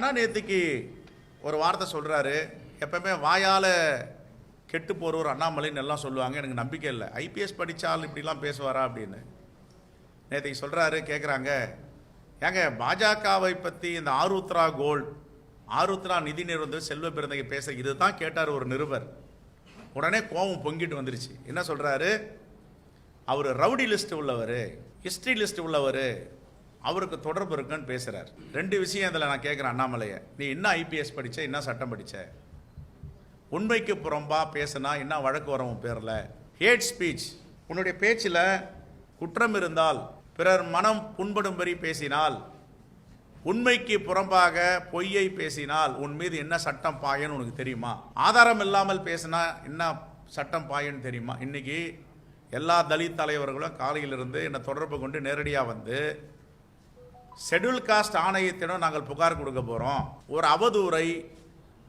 ஆனால் நேற்றுக்கு ஒரு வார்த்தை சொல்கிறாரு எப்பவுமே வாயால் கெட்டு போகிறவர் அண்ணாமலைன்னு எல்லாம் சொல்லுவாங்க. எனக்கு நம்பிக்கை இல்லை. ஐபிஎஸ் படித்தால் இப்படிலாம் பேசுவாரா அப்படின்னு. நேற்றுக்கு சொல்கிறாரு கேட்குறாங்க ஏங்க பாஜகவை பற்றி இந்த ஆருத்ரா கோல்ட் ஆருத்ரா நிதி நிறுவனம் செல்வ பிறந்தகை பேச இதுதான் கேட்டார் ஒரு நிருபர். உடனே கோபம் பொங்கிட்டு வந்துருச்சு. என்ன சொல்கிறாரு அவர் ரவுடி லிஸ்ட் உள்ளவர் ஹிஸ்ட்ரி லிஸ்ட் உள்ளவர் அவருக்கு தொடர்பு இருக்குன்னு பேசுகிறார் ரெண்டு விஷயம் இதில் நான் கேட்குறேன் அண்ணாமலையை. நீ என்ன ஐபிஎஸ் படித்த என்ன சட்டம் படித்த உண்மைக்கு புறம்பா பேசுனா என்ன வழக்கு வரும் உன் பேரில்? ஹேட் ஸ்பீச் உன்னுடைய பேச்சில் குற்றம் இருந்தால் பிறர் மனம் புண்படும்படி பேசினால் உண்மைக்கு புறம்பாக பொய்யை பேசினால் உன் மீது என்ன சட்டம் பாயன்னு உனக்கு தெரியுமா? ஆதாரம் இல்லாமல் பேசினா என்ன சட்டம் பாயன்னு தெரியுமா? இன்னைக்கு எல்லா தலித் தலைவர்களும் காலையிலிருந்து என்னை தொடர்பு கொண்டு நேரடியாக வந்து ஷெடியூல் காஸ்ட் ஆணையத்திடம் நாங்கள் புகார் கொடுக்க போகிறோம் ஒரு அவதூறை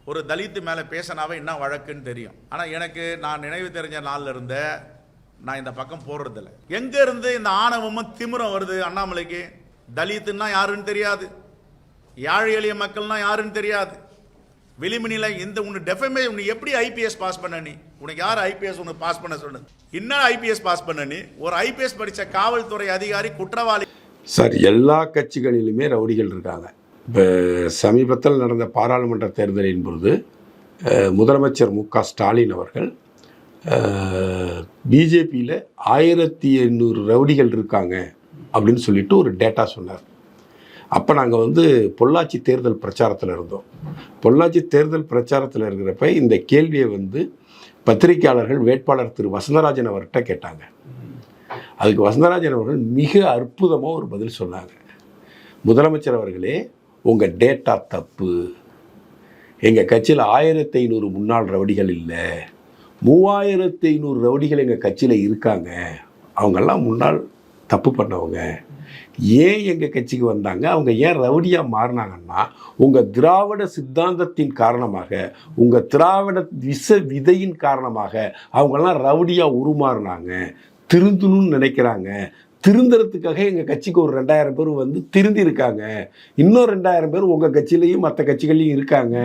ஒரு தலித்து மேலே பேசினாவே என்ன வழக்குன்னு தெரியும். ஆனால் எனக்கு நான் நினைவு தெரிஞ்ச நாள்ல இருந்தே நான் இந்த பக்கம் போடுறதில்ல எங்கேருந்து இந்த ஆணவமும் திமிரம் வருது அண்ணாமலைக்கு? தலித்துன்னா யாருன்னு தெரியாது. யாழ் எளிய மக்கள்னா யாருன்னு தெரியாது. விளிம்புநிலை இந்த உன்னை டெஃபமே உன்னை எப்படி ஐபிஎஸ் பாஸ் பண்ண நீ? உனக்கு யார் ஐபிஎஸ் உனக்கு பாஸ் பண்ண சொன்னது என்ன ஐபிஎஸ் பாஸ் பண்ண நீ? ஒரு ஐபிஎஸ் படித்த காவல்துறை அதிகாரி குற்றவாளி சார் எல்லா கட்சிகளிலுமே ரவுடிகள் இருக்காங்க. இப்போ சமீபத்தில் நடந்த பாராளுமன்ற தேர்தலின் பொழுது முதலமைச்சர் மு க ஸ்டாலின் அவர்கள் பிஜேபியில் ஆயிரத்தி எண்ணூறு ரவுடிகள் இருக்காங்க அப்படின்னு சொல்லிட்டு ஒரு டேட்டா சொன்னார். அப்போ நாங்கள் வந்து பொள்ளாச்சி தேர்தல் பிரச்சாரத்தில் இருந்தோம். பொள்ளாச்சி தேர்தல் பிரச்சாரத்தில் இருக்கிறப்ப இந்த கேள்வியை வந்து பத்திரிகையாளர்கள் வேட்பாளர் திரு வசந்தராஜன் அவர்கிட்ட கேட்டாங்க. அதுக்கு வசந்தராஜன் அவர்கள் மிக அற்புதமாக ஒரு பதில் சொன்னாங்க. முதலமைச்சர் அவர்களே உங்கள் டேட்டா தப்பு. எங்கள் கட்சியில் ஆயிரத்தி ஐநூறு முன்னாள் ரவுடிகள் இல்லை. மூவாயிரத்தி ஐநூறு ரவுடிகள் எங்கள் கட்சியில் இருக்காங்க. அவங்கெல்லாம் முன்னாள் தப்பு பண்ணவங்க. ஏன் எங்கள் கட்சிக்கு வந்தாங்க? அவங்க ஏன் ரவுடியாக மாறினாங்கன்னா உங்கள் திராவிட சித்தாந்தத்தின் காரணமாக உங்கள் திராவிட விஷ விதையின் காரணமாக அவங்கெல்லாம் ரவுடியாக உருமாறினாங்க. திருந்தணும்னு நினைக்கிறாங்க. திருந்துறதுக்காக எங்கள் கட்சிக்கு ஒரு ரெண்டாயிரம் பேர் வந்து திருந்திருக்காங்க. இன்னும் ரெண்டாயிரம் பேர் உங்கள் கட்சியிலையும் மற்ற கட்சிகள்லையும் இருக்காங்க.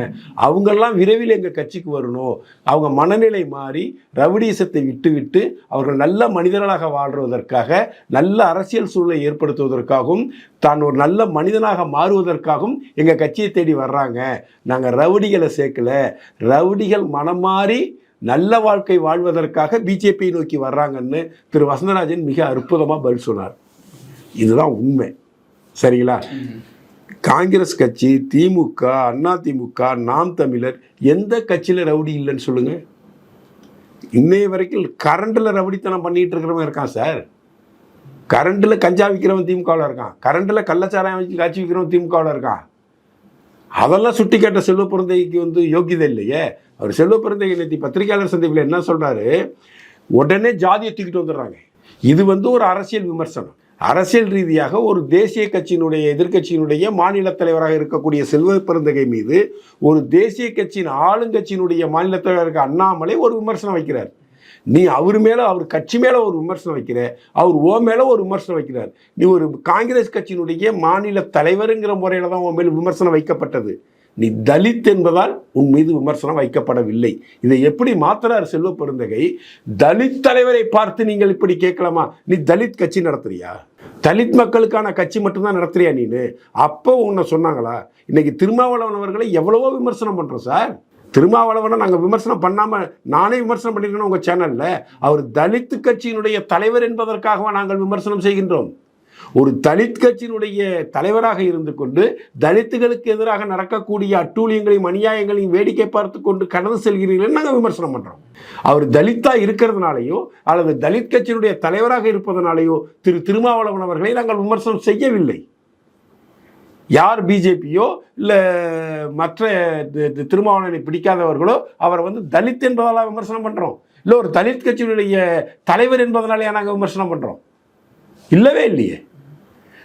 அவங்கெல்லாம் விரைவில் எங்கள் கட்சிக்கு வரணும். அவங்க மனநிலை மாறி ரவுடீசத்தை விட்டு விட்டு அவர்கள் நல்ல மனிதர்களாக வாழ்வதற்காக நல்ல அரசியல் சூழலை ஏற்படுத்துவதற்காகவும் தான் ஒரு நல்ல மனிதனாக மாறுவதற்காகவும் எங்கள் கட்சியை தேடி வர்றாங்க. நாங்கள் ரவுடிகளை சேர்க்கல. ரவுடிகள் மனம் மாறி நல்ல வாழ்க்கை வாழ்வதற்காக பிஜேபியை நோக்கி வர்றாங்கன்னு திரு வசந்தராஜன் மிக அற்புதமாக பதில் சொன்னார். இதுதான் உண்மை. சரிங்களா? காங்கிரஸ் கட்சி திமுக அண்ணா திமுக நாம் தமிழர் எந்த கட்சியில் ரவுடி இல்லைன்னு சொல்லுங்க. இன்னைய வரைக்கும் கரண்டில் ரவுடித்தனம் பண்ணிட்டு இருக்கிறவன் இருக்கான் சார். கரண்டில் கஞ்சா விற்கிறவன் திமுகவில் இருக்கான். கரண்டில் கள்ளச்சாராயம் வச்சு காட்சி விற்கிறவன் திமுகவில் இருக்கான். அதெல்லாம் சுட்டி காட்ட செல்வ பிறந்தைக்கு வந்து யோகியதை இல்லையே. அவர் செல்வ பிறந்தை நேற்று பத்திரிகையாளர் சந்திப்பில் என்ன சொல்கிறாரு உடனே ஜாதியை தூக்கிட்டு வந்துடுறாங்க. இது வந்து ஒரு அரசியல் விமர்சனம். அரசியல் ரீதியாக ஒரு தேசிய கட்சியினுடைய எதிர்க்கட்சியினுடைய மாநில தலைவராக இருக்கக்கூடிய செல்வ பிறந்தகை மீது ஒரு தேசிய கட்சியின் ஆளுங்கட்சியினுடைய மாநில தலைவர் அண்ணாமலை ஒரு விமர்சனம் வைக்கிறார். நீ அவர் மேலே அவர் கட்சி மேலே ஒரு விமர்சனம் வைக்கிற அவர் ஓ மேலே ஒரு விமர்சனம் வைக்கிறார். நீ ஒரு காங்கிரஸ் கட்சியினுடைய மாநில தலைவருங்கிற முறையில் தான் உன் மேல் விமர்சனம் வைக்கப்பட்டது. நீ தலித் என்பதால் உன் மீது விமர்சனம் வைக்கப்படவில்லை. இதை எப்படி மாத்திரார் செல்வ பெருந்தகை தலித் தலைவரை பார்த்து நீங்கள் இப்படி கேட்கலாமா? நீ தலித் கட்சி நடத்துறியா? தலித் மக்களுக்கான கட்சி மட்டும்தான் நடத்துறியா நீனு? அப்போ உன்னை சொன்னாங்களா? இன்னைக்கு திருமாவளவன் அவர்களை எவ்வளவோ விமர்சனம் பண்ணுறோம் சார். திருமாவளவனை நாங்கள் விமர்சனம் பண்ணாமல் நானே விமர்சனம் பண்ணியிருக்கேன் உங்கள் சேனலில் அவர் தலித் கட்சியினுடைய தலைவர் என்பதற்காகவா நாங்கள் விமர்சனம் செய்கின்றோம். ஒரு தலித் கட்சியினுடைய தலைவராக இருந்து கொண்டு தலித்துகளுக்கு எதிராக நடக்கக்கூடிய அட்டூழியங்களையும் அநியாயங்களையும் வேடிக்கை பார்த்து கொண்டு கடந்து செல்கிறீர்கள் நாங்கள் விமர்சனம் பண்ணுறோம் அவர் தலித்தா இருக்கிறதுனாலையோ அல்லது தலித் கட்சியினுடைய தலைவராக இருப்பதனாலேயோ திரு திருமாவளவன் அவர்களை நாங்கள் விமர்சனம் செய்யவில்லை. யார் பிஜேபியோ இல்லை மற்ற திருமாவளவனை பிடிக்காதவர்களோ அவரை வந்து தலித் என்பதால் விமர்சனம் பண்ணுறோம் இல்லை ஒரு தலித் கட்சியினுடைய தலைவர் என்பதனாலேயே நாங்கள் விமர்சனம் பண்ணுறோம் இல்லவே இல்லையே.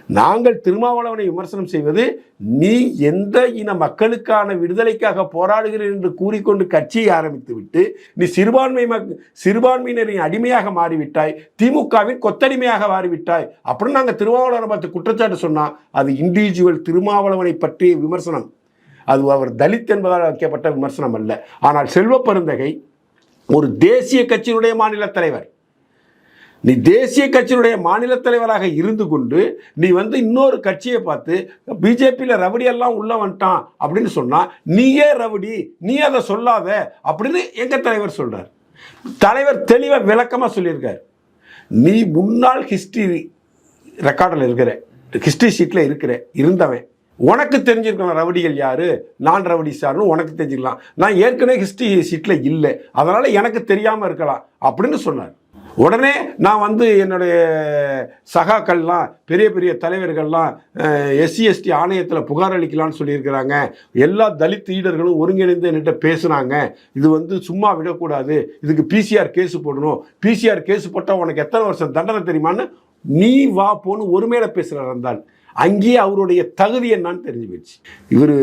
நாங்கள் திருமாவளவனை விமர்சனம் செய்வது நீ எந்த இன மக்களுக்கான விடுதலைக்காக போராடுகிறீர் என்று கூறிக்கொண்டு கட்சியை ஆரம்பித்துவிட்டு நீ சிறுபான்மை மக் சிறுபான்மையினரின் அடிமையாக மாறிவிட்டாய் திமுகவின் கொத்தடிமையாக மாறிவிட்டாய். அப்படின்னு நாங்கள் திருமாவளவனை பார்த்து குற்றச்சாட்டு சொன்னால் அது இண்டிவிஜுவல் திருமாவளவனை பற்றிய விமர்சனம். அது அவர் தலித் என்பதால் வைக்கப்பட்ட விமர்சனம் அல்ல. ஆனால் செல்வ பெருந்தகை ஒரு தேசிய கட்சியினுடைய மாநில தலைவர் நீ தேசிய கட்சியினுடைய மாநில தலைவராக இருந்து கொண்டு நீ வந்து இன்னொரு கட்சியை பார்த்து பிஜேபியில் ரவுடி எல்லாம் உள்ள வந்துட்டான் அப்படின்னு சொன்னால் நீயே ரவுடி நீ அதை சொல்லாத அப்படின்னு எங்கள் தலைவர் சொல்கிறார் தலைவர் தெளிவாக விளக்கமாக சொல்லியிருக்கார். நீ முன்னாள் ஹிஸ்டரி ரெக்கார்டில் இருக்கிற ஹிஸ்டரி ஷீட்டில் இருக்கிற இருந்தவன். உனக்கு தெரிஞ்சிருக்கலாம் ரவுடிகள் யார்? நான் ரவுடி சார்னு உனக்கு தெரிஞ்சுக்கலாம் நான் ஏற்கனவே ஹிஸ்டரி ஷீட்டில் இல்லை. அதனால் எனக்கு தெரியாமல் இருக்கலாம் அப்படின்னு சொன்னார். உடனே நான் வந்து என்னுடைய சகாக்கள்லாம் பெரிய பெரிய தலைவர்கள்லாம் எஸ்சி எஸ்டி ஆணையத்தில் புகார் அளிக்கலாம்னு சொல்லியிருக்கிறாங்க. எல்லா தலித் லீடர்களும் ஒருங்கிணைந்து என்கிட்ட பேசுனாங்க. இது வந்து சும்மா விடக்கூடாது. இதுக்கு பிசிஆர் கேஸ் போடணும். பிசிஆர் கேஸ் போட்டால் உனக்கு எத்தனை வருஷம் தண்டனை தெரியுமான்னு நீ வா போன்னு ஒருமையில பேசுகிறார் இருந்தால் அங்கேயே அவருடைய தகுதி என்னன்னு தெரிஞ்சு போயிடுச்சு. இவர்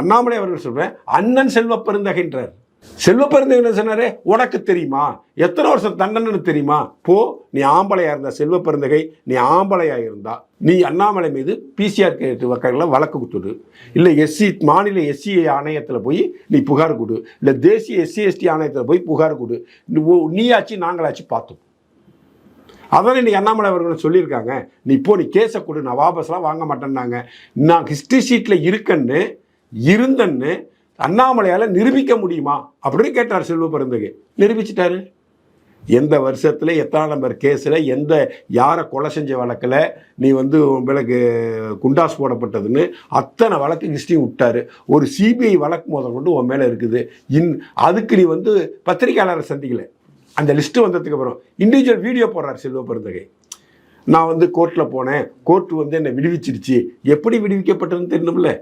அண்ணாமலை அவர்கள் சொல்கிறேன் அண்ணன் செல்வ பெருந்தகின்றார். செல்வ பெருந்தகை என்ன சொன்னாரே உனக்கு தெரியுமா? எத்தனை வருஷம் தண்டனைன்னு தெரியுமா? போ நீ ஆம்பளையா இருந்தா செல்வ பெருந்தகை நீ ஆம்பளையா இருந்தா நீ அண்ணாமலை மீது பிசிஆர் கேட்டு வக்கங்களில் வழக்கு கொடுத்துடு. இல்லை எஸ்சி மாநில எஸ்சி ஆணையத்தில் போய் நீ புகார் கொடு. இல்லை தேசிய எஸ்சி எஸ்டி ஆணையத்தில் போய் புகார் கொடு. நீ ஓ- நீயாச்சு நாங்களாச்சு பார்த்தோம். அதான் இன்னைக்கு அண்ணாமலை அவர்கள் சொல்லியிருக்காங்க நீ இப்போ நீ கேஸை கொடு நான் வாபஸ்லாம் வாங்க மாட்டேன்னாங்க. நான் ஹிஸ்ட்ரி ஷீட்டில் இருக்கன்னு இருந்தன்னு அண்ணாமலையால் நிரூபிக்க முடியுமா? அப்படின்னு கேட்டார் செல்வ பிறந்தகு நிரூபிச்சிட்டாரு. எந்த வருஷத்தில் எத்தனை நம்பர் கேஸில் எந்த யாரை கொலை செஞ்ச வழக்கில் நீ வந்து உங்களுக்கு குண்டாஸ் போடப்பட்டதுன்னு அத்தனை வழக்கு ஹிஸ்ட்ரி விட்டாரு. ஒரு சிபிஐ வழக்கு முதல் கொண்டு உன் மேலே இருக்குது. இன் அதுக்கு நீ வந்து பத்திரிக்கையாளரை சந்திக்கலை. அந்த லிஸ்ட்டு வந்ததுக்கு அப்புறம் இண்டிவிஜுவல் வீடியோ போடுறார் செல்வ பிறந்தகை நான் வந்து கோர்ட்டில் போனேன். கோர்ட்டு வந்து என்னை விடுவிச்சிருச்சு. எப்படி விடுவிக்கப்பட்டதுன்னு தெரியணும்ல?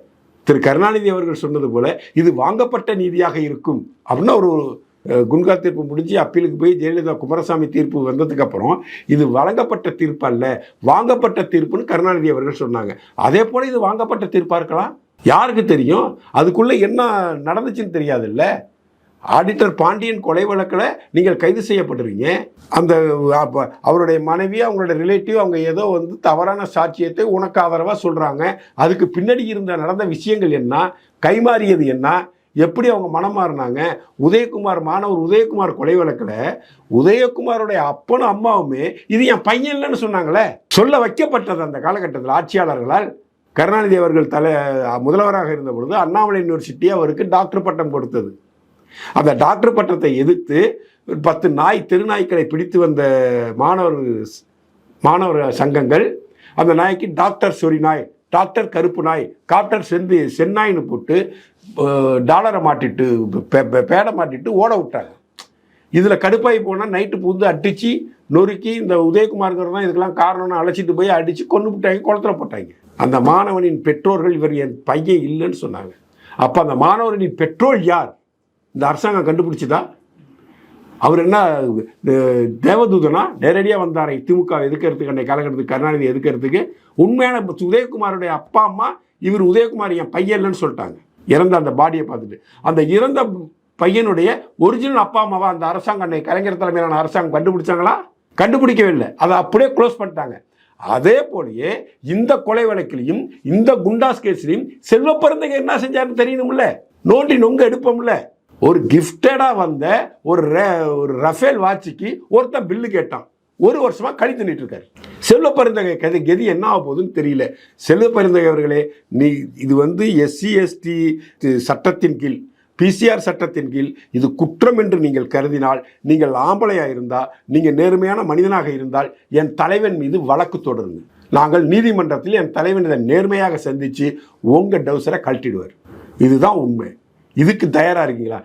திரு கருணாநிதி அவர்கள் சொன்னது போல இது வாங்கப்பட்ட நீதியாக இருக்கும் அப்படின்னு ஒரு குன்கா தீர்ப்பு முடிஞ்சு அப்பீலுக்கு போய் ஜெயலலிதா குமாரசாமி தீர்ப்பு வந்ததுக்கு அப்புறம் இது வழங்கப்பட்ட தீர்ப்பு அல்ல வாங்கப்பட்ட தீர்ப்புன்னு கருணாநிதி அவர்கள் சொன்னாங்க. அதே போல இது வாங்கப்பட்ட தீர்ப்பாக இருக்கலாம்? யாருக்கு தெரியும்? அதுக்குள்ள என்ன நடந்துச்சுன்னு தெரியாதுல்ல? ஆடிட்டர் பாண்டியன் கொலை வழக்கில் நீங்கள் கைது செய்யப்பட்டிருக்கீங்க. அந்த அவருடைய மனைவி அவங்களோட ரிலேட்டிவ் அவங்க ஏதோ வந்து தவறான சாட்சியத்தை உனக்கு ஆதரவாக சொல்கிறாங்க அதுக்கு பின்னாடி இருந்த நடந்த விஷயங்கள் என்ன? கைமாறியது என்ன? எப்படி அவங்க மனம் மாறினாங்க? உதயகுமார் மாணவர் உதயகுமார் கொலை வழக்கில் உதயகுமாருடைய அப்பனும் அம்மாவுமே இது என் பையன் இல்லைன்னு சொன்னாங்களே. சொல்ல வைக்கப்பட்டது அந்த காலகட்டத்தில் ஆட்சியாளர்களால். கருணாநிதி அவர்கள் தலை முதல்வராக இருந்த பொழுது அண்ணாமலை யூனிவர்சிட்டி அவருக்கு டாக்டர் பட்டம் கொடுத்தது. அந்த டாக்டர் பட்டத்தை எதிர்த்து ஒரு பத்து நாய் தெருநாய்க்களை பிடித்து வந்த மாணவர் மாணவர் சங்கங்கள் அந்த நாய்க்கு டாக்டர் சொறி நாய் டாக்டர் கருப்பு நாய் காப்டர் செந்து சென்னாய்னு போட்டு டாலரை மாட்டிட்டு பே- பேடை மாட்டிட்டு ஓட விட்டாங்க. இதில் கடுப்பாகி போனால் நைட்டு புந்து அடித்து நொறுக்கி இந்த உதயகுமார்ங்கிறது தான் இதுக்கெல்லாம் காரணம்னு அழைச்சிட்டு போய் அடித்து கொண்டு விட்டாங்க குளத்துல போட்டாங்க. அந்த மாணவனின் பெற்றோர்கள் இவர் என் பையன் இல்லைன்னு சொன்னாங்க. அப்போ அந்த மாணவனின் பெற்றோர் யார்? இந்த அரசாங்கம் கண்டுபிடிச்சதா? அவர் என்ன தேவதூதனா? நேரடியாக வந்தாரை திமுக எதுக்கிறதுக்கு அன்னை காலகட்டத்துக்கு கருணாநிதி எதுக்கிறதுக்கு உண்மையான உதயகுமாருடைய அப்பா அம்மா இவர் உதயகுமார் என் பையன் இல்லைன்னு சொல்லிட்டாங்க. இறந்த அந்த பாடியை பார்த்துட்டு. அந்த இறந்த பையனுடைய ஒரிஜினல் அப்பா அம்மாவா அந்த அரசாங்கம் அன்னை கலைஞர் தலைமையிலான அரசாங்கம் கண்டுபிடிச்சாங்களா? கண்டுபிடிக்கவே இல்லை. அதை அப்படியே க்ளோஸ் பண்ணிட்டாங்க. அதே போலயே இந்த கொலை வழக்கிலையும் இந்த குண்டாஸ் கேஸ்லையும் செல்வ பிறந்தங்க என்ன செஞ்சாருன்னு தெரியணும்ல நோண்டி நொங்க எடுப்போம்ல? ஒரு கிஃப்டடாக வந்த ஒரு ஒரு ரஃபேல் வாட்சிக்கு ஒருத்தன் பில்லு கேட்டான். ஒரு வருஷமாக கழி தின்னுட்டு இருக்காரு. செல்வ பரிந்தகை கதை கெதி என்ன ஆக போகுதுன்னு தெரியல. செல்வ பரிந்தகை அவர்களே நீ இது வந்து எஸ்சி எஸ்டி சட்டத்தின் கீழ் பிசிஆர் சட்டத்தின் கீழ் இது குற்றம் என்று நீங்கள் கருதினால் நீங்கள் ஆம்பளையாக இருந்தால் நீங்கள் நேர்மையான மனிதனாக இருந்தால் என் தலைவன் மீது வழக்கு தொடருங்க. நாங்கள் நீதிமன்றத்தில் என் தலைவன் இதை நேர்மையாக சந்தித்து உங்கள் டவுசரை கழட்டிடுவார். இதுதான் உண்மை. இதுக்கு தயாராக இருக்கீங்களா?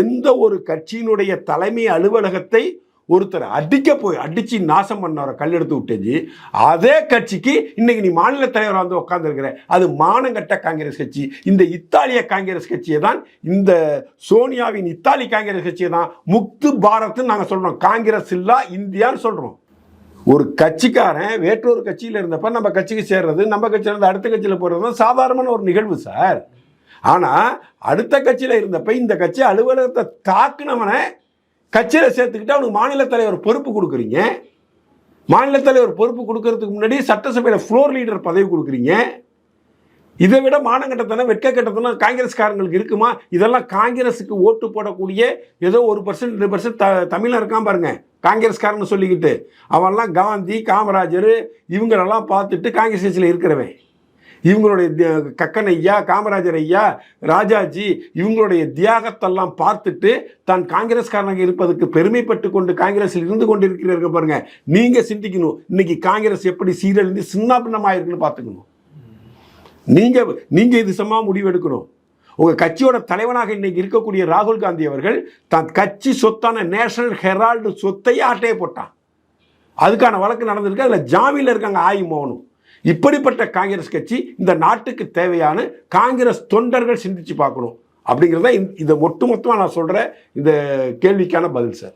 எந்த ஒரு கட்சியினுடைய தலைமை அலுவலகத்தை ஒருத்தர் அடிக்க போய் அடிச்சு நாசம் பண்ணவரை கல் எடுத்து விட்டேஜி அதே கட்சிக்கு இன்னைக்கு நீ மாநில தலைவராக வந்து உட்காந்துருக்கிற அது மானங்கட்ட காங்கிரஸ் கட்சி. இந்த இத்தாலிய காங்கிரஸ் கட்சியை தான் இந்த சோனியாவின் இத்தாலி காங்கிரஸ் கட்சியை தான் முக்து பாரத்னு நாங்கள் சொல்கிறோம் காங்கிரஸ் இல்லா இந்தியான்னு சொல்கிறோம் ஒரு கட்சிக்காரன் வேற்றொரு கட்சியில் இருந்தப்ப நம்ம கட்சிக்கு சேர்றது நம்ம கட்சியிலேருந்து அடுத்த கட்சியில் போகிறது தான் சாதாரணமான ஒரு நிகழ்வு சார். ஆனால் அடுத்த கட்சியில் இருந்தப்ப இந்த கட்சி அலுவலகத்தை தாக்குனவனை கட்சியில் சேர்த்துக்கிட்டு அவனுக்கு மாநில தலைவர் பொறுப்பு கொடுக்குறீங்க. மாநில தலைவர் பொறுப்பு கொடுக்கறதுக்கு முன்னாடி சட்டசபையில் ஃப்ளோர் லீடர் பதவி கொடுக்குறீங்க. இதை விட மானங்கட்டத்தனம் வெட்கக்கட்டத்தனம் காங்கிரஸ்காரங்களுக்கு இருக்குமா? இதெல்லாம் காங்கிரஸுக்கு ஓட்டு போடக்கூடிய ஏதோ ஒரு பர்சன்ட் ரெண்டு பர்சன்ட் த தமிழில் இருக்கான் பாருங்க. காங்கிரஸ்காரன்னு சொல்லிக்கிட்டு. அவன்லாம் காந்தி காமராஜர் இவங்களெல்லாம் பார்த்துட்டு காங்கிரஸ் கட்சியில் இருக்கிறவன். இவங்களுடைய தி- கக்கன் ஐயா காமராஜர் ஐயா ராஜாஜி இவங்களுடைய தியாகத்தெல்லாம் பார்த்துட்டு தான் காங்கிரஸ்காரனாக இருப்பதற்கு பெருமைப்பட்டு கொண்டு காங்கிரஸில் இருந்து கொண்டிருக்கிறீர்கள் பாருங்க. நீங்க சிந்திக்கணும். இன்னைக்கு காங்கிரஸ் எப்படி சீரழிந்து சின்னாபின்னமாயிருக்குன்னு பார்த்துக்கணும். நீங்க நீங்க இது சமமாக முடிவெடுக்கணும். உங்கள் கட்சியோட தலைவனாக இன்னைக்கு இருக்கக்கூடிய ராகுல் காந்தி அவர்கள் தன் கட்சி சொத்தான நேஷனல் ஹெரால்டு சொத்தையே ஆட்டையே போட்டான். அதுக்கான வழக்கு நடந்திருக்கு. அதில் ஜாமீனில் இருக்காங்க ஆயி மோகனும் இப்படிப்பட்ட காங்கிரஸ் கட்சி இந்த நாட்டுக்கு தேவையான காங்கிரஸ் தொண்டர்கள் சிந்திச்சு பார்க்கணும். அப்படிங்கிறத இந்த- இதை ஒட்டுமொத்தமாக நான் சொல்கிற இந்த கேள்விக்கான பதில் சார்.